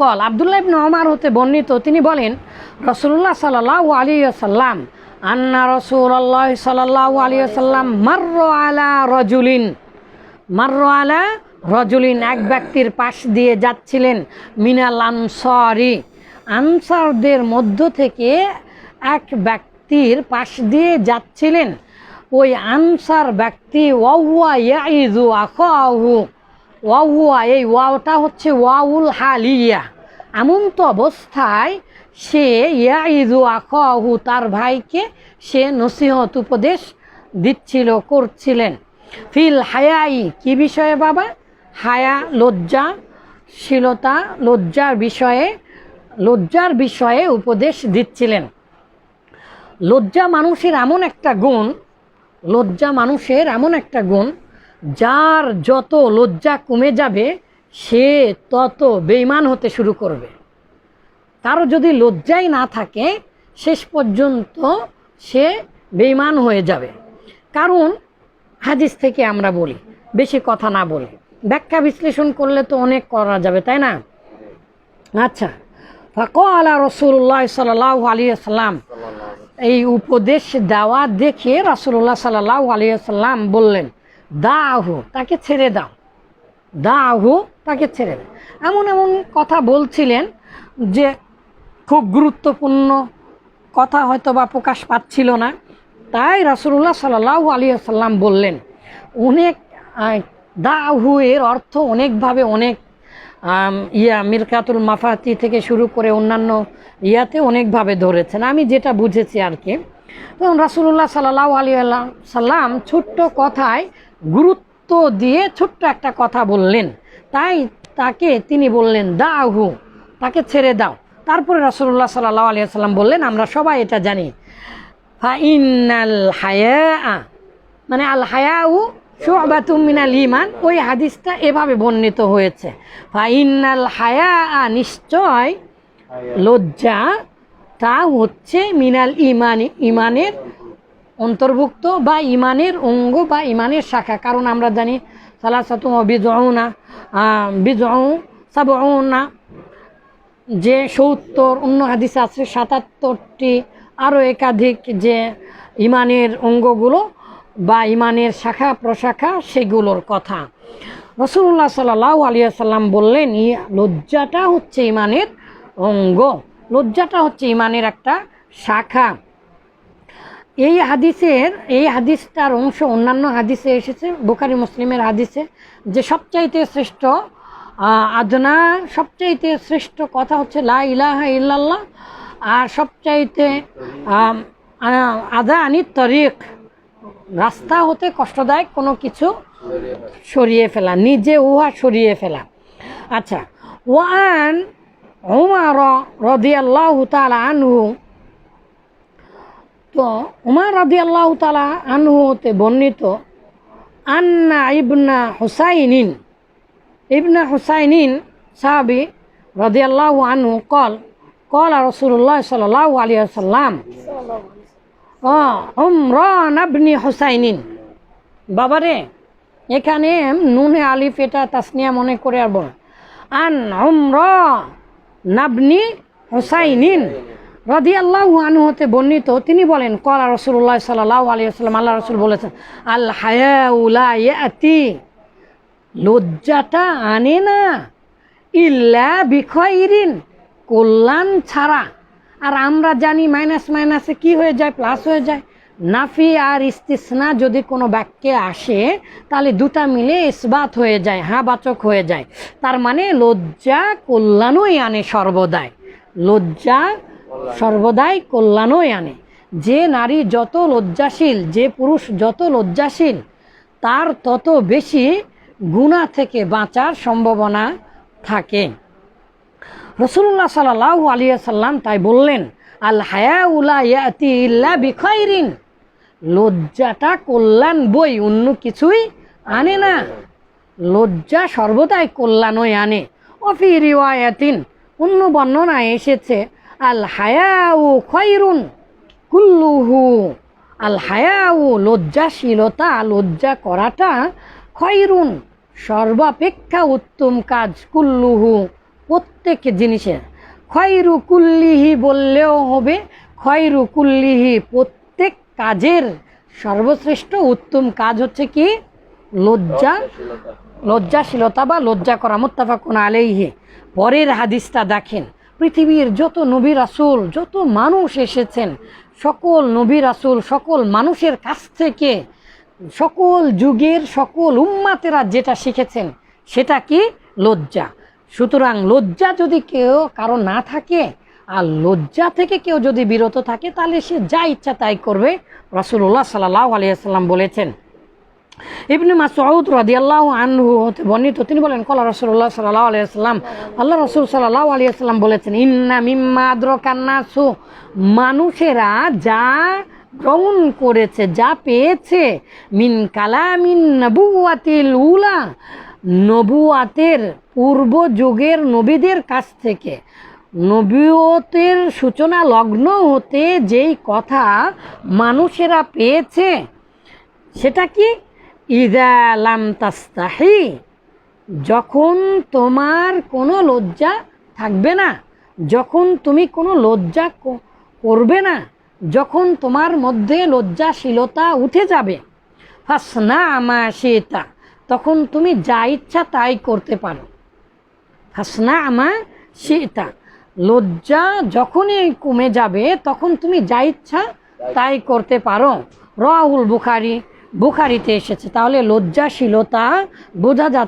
Call. Abdullah ইবনে ওমর হতে বর্ণিত, তিনি বলেন রসুল্লাহ সাল্লাহ আলী সাল্লাম আন্না রসুল্লাহ সাল্লাহ আলী সাল্লাম মার্র আলা রজুলিন। মার্র আলা রজুলিন, এক ব্যক্তির পাশ দিয়ে যাচ্ছিলেন, মিনাল আনসারি। আনসারদের মধ্য থেকে এক ব্যক্তির পাশ দিয়ে যাচ্ছিলেন। ওই আনসার ব্যক্তি ওয়াহুয়া ইয়াইজু আখাহু। ওয়াহুয়া এই ওয়াওটা হচ্ছে ওয়াউল হালিয়া। এমন তো অবস্থায় সে ইয়াইজু আখাহু তার ভাইকে সে নসিহত উপদেশ দিচ্ছিল, করছিলেন। ফিল হায়াই, কি বিষয়ে বাবা? হায়া, লজ্জা, শীলতা, লজ্জার বিষয়ে লজ্জার বিষয়ে উপদেশ দিচ্ছিলেন। লজ্জা মানুষের এমন একটা গুণ, লজ্জা মানুষের এমন একটা গুণ যার যত লজ্জা কমে যাবে, সে তত বেইমান হতে শুরু করবে। কারও যদি লজ্জাই না থাকে, শেষ পর্যন্ত সে বেইমান হয়ে যাবে। কারণ, হাদিস থেকে আমরা বলি, বেশি কথা না বলি। ব্যাখ্যা বিশ্লেষণ করলে তো অনেক করা যাবে, তাই না? আচ্ছা ফাকলা রসুল্লাহ সাল্লাহ আলী সাল্লাম এই উপদেশ দেওয়া দেখে রাসুল্লাহ সাল্লাহ আলিয়াল্লাম বললেন দাহু, তাকে ছেড়ে দাও। দাহু, তাকে ছেড়ে দাও। এমন এমন কথা বলছিলেন যে খুব গুরুত্বপূর্ণ কথা হয়তো বা প্রকাশ পাচ্ছিল না। তাই রাসুল্লাহ সাল্লাহ আলিয়াল্লাম বললেন, অনেক দাহু এর অর্থ অনেকভাবে অনেক। ইয়া মিরকাতুল মাফাতি থেকে শুরু করে অন্যান্য ইয়াতে অনেকভাবে ধরেছেন। আমি যেটা বুঝেছি আর কি। রাসুল্লাহ সাল্লাহ আলী সাল্লাম ছোট্ট কথায় গুরুত্ব দিয়ে ছোট্ট একটা কথা বললেন। তাই তাকে তিনি বললেন, দাহু, তাকে ছেড়ে দাও। তারপরে রাসুল্লাহ সাল্লাহ আলী সাল্লাম বললেন, আমরা সবাই এটা জানি। হায়া মানে আল হায়াউ শুবাতুম মিনাল ইমান ওই হাদিসটা এভাবে বর্ণিত হয়েছে। ফাইনাল হায়া নিশ্চয় লজ্জা, তা হচ্ছে মিনাল ইমানি ইমানের অন্তর্ভুক্ত বা ইমানের অঙ্গ বা ইমানের শাখা। কারণ আমরা জানি সালাসাতুম বিজউনা বিজউ সাবউনা, যে সত্তর, অন্য হাদিসে আছে, সাতাত্তরটি আরও একাধিক যে ইমানের অঙ্গগুলো বা ইমানের শাখা, প্রশাখা, সেগুলোর কথা। রসুল্লাহ সাল্লাহ আলিয়া সাল্লাম বললেন, ই লজ্জাটা হচ্ছে ইমানের অঙ্গ। লজ্জাটা হচ্ছে ইমানের একটা শাখা। এই হাদিসের, এই হাদিসটার অংশ অন্যান্য হাদিসে এসেছে, বুখারি, মুসলিমের হাদিসে, যে সবচাইতে শ্রেষ্ঠ আদনা, সবচাইতে শ্রেষ্ঠ কথা হচ্ছে লা ইলাহা ইল্লাল্লাহ, আর সবচাইতে আদা আনি তরিক, রাস্তা হতে কষ্টদায়ক কোনো কিছু সরিয়ে ফেলা, নিজে উহা সরিয়ে ফেলা। আচ্ছা ওয়ান উমার রদিয়াল্লাহু তাআলা আনহু তো উমার রদিয়াল্লাহু তাআলা আনহু হতে বর্ণিত, আন্না ইবনা হুসাইনিন ইবনা হুসাইনিন সাহাবি রদিয়াল্লাহু আনহু কল কল রসুল্লাহ সাল্লাল্লাহু আলাইহি ওয়াসাল্লাম উমরান আবনি হুসাইনিন। বাবারে, এখানে নুনে আলিফ এটা তাসনিয়া মনে করে আর বল আন উমর নাবনি হুসাইনিন। রদি আল্লাহ আনু হতে বর্ণিত, তিনি বলেন, কলা রসুল্লাহ সাল্লাহ আলিয়া সাল্লাম আল্লাহ রসুল বলেছেন আল হায়াউলা ইয়াতি, লজ্জাটা আনে না, ইল্লা বিখয়রিন কল্যাণ ছাড়া। আর আমরা জানি মাইনাস মাইনাসে কি হয়ে যায়, প্লাস হয়ে যায়। নাফি আর ইস্তিসনা যদি কোনো বাক্যে আসে, তাহলে দুটা মিলে ইসবাত হয়ে যায় হ্যাঁ বাচক হয়ে যায়। তার মানে লজ্জা কল্যাণই আনে সর্বদাই। লজ্জা সর্বদাই কল্যাণই আনে। যে নারী যত লজ্জাশীল, যে পুরুষ যত লজ্জাশীল, তার তত বেশি গুণা থেকে বাঁচার সম্ভাবনা থাকে। রসুল্লাহ সাল্লাহ আলিয়া সাল্লাম তাই বললেন, আল হায়া উলা ইয়াতি ইল্লা বিখয়রিন লজ্জাটা কল্যাণ বই, অন্য কিছুই আনে না। লজ্জা সর্বদাই কল্যাণই আনে। অফি রিওয়ায়াতিন, অন্য বর্ণনায় এসেছে আল হায়াউ খয়রুন কুল্লুহু। আল হায়াউ লজ্জাশীলতা, লজ্জা করাটা খয়রুন। সর্বাপেক্ষা উত্তম কাজ কুল্লুহু, প্রত্যেক জিনিসের খয়রু কুল্লিহি বললেও হবে, খয়রু কুল্লিহি প্রত্যেক কাজের সর্বশ্রেষ্ঠ উত্তম কাজ হচ্ছে কি? লজ্জা, লজ্জাশীলতা বা লজ্জা করা, মোত্তাফাকুন আলাইহি। পরের হাদিসটা দেখেন। পৃথিবীর যত নবী রাসূল, যত মানুষ এসেছেন, সকল নবী রাসূল, সকল মানুষের কাছ থেকে, সকল যুগের সকল উম্মাতেরা যেটা শিখেছেন, সেটা কি? লজ্জা। সুতরাং লজ্জা যদি কেউ, কারও না থাকে, আর লজ্জা থেকে কেউ যদি বিরত থাকে, তাহলে সে যা ইচ্ছা তাই করবে। রাসূলুল্লাহ সাল্লাল্লাহু আলাইহি সাল্লাম বলেছেন ইবনে মাসউদ রাদিয়াল্লাহু আনহু হতে বর্ণিত, তিনি বলেন, কলা রাসূলুল্লাহ সাল্লাল্লাহু আলাইহি সাল্লাম আল্লাহ রাসূল সাল্লাল্লাহু আলাইহি সাল্লাম বলেছেন, ইন্না মিম্মা আদরাকান নাসু মানুষেরা যা গ্রহণ করেছে, যা পেয়েছে, মিন কালামিন নবুয়াতিল উলা নবুয়াতের পূর্ব যুগের নবীদের কাছ থেকে। নবীয়তের সূচনা লগ্ন হতে যেই কথা মানুষেরা পেয়েছে, সেটা কি? ইদা লাম তাস্তাহি, যখন তোমার কোনো লজ্জা থাকবে না, যখন তুমি কোনো লজ্জা করবে না, যখন তোমার মধ্যে লজ্জাশীলতা উঠে যাবে, ফাসনা আমা সেতা তখন তুমি যা ইচ্ছা তাই করতে পারো। হাসনা আমা সেটা লজ্জা যখনই কমে যাবে, তখন তুমি যা ইচ্ছা তাই করতে পারো। রাহুল বুখারি বুখারিতে এসেছে। তাহলে লজ্জাশীলতা বোঝা যাচ্ছে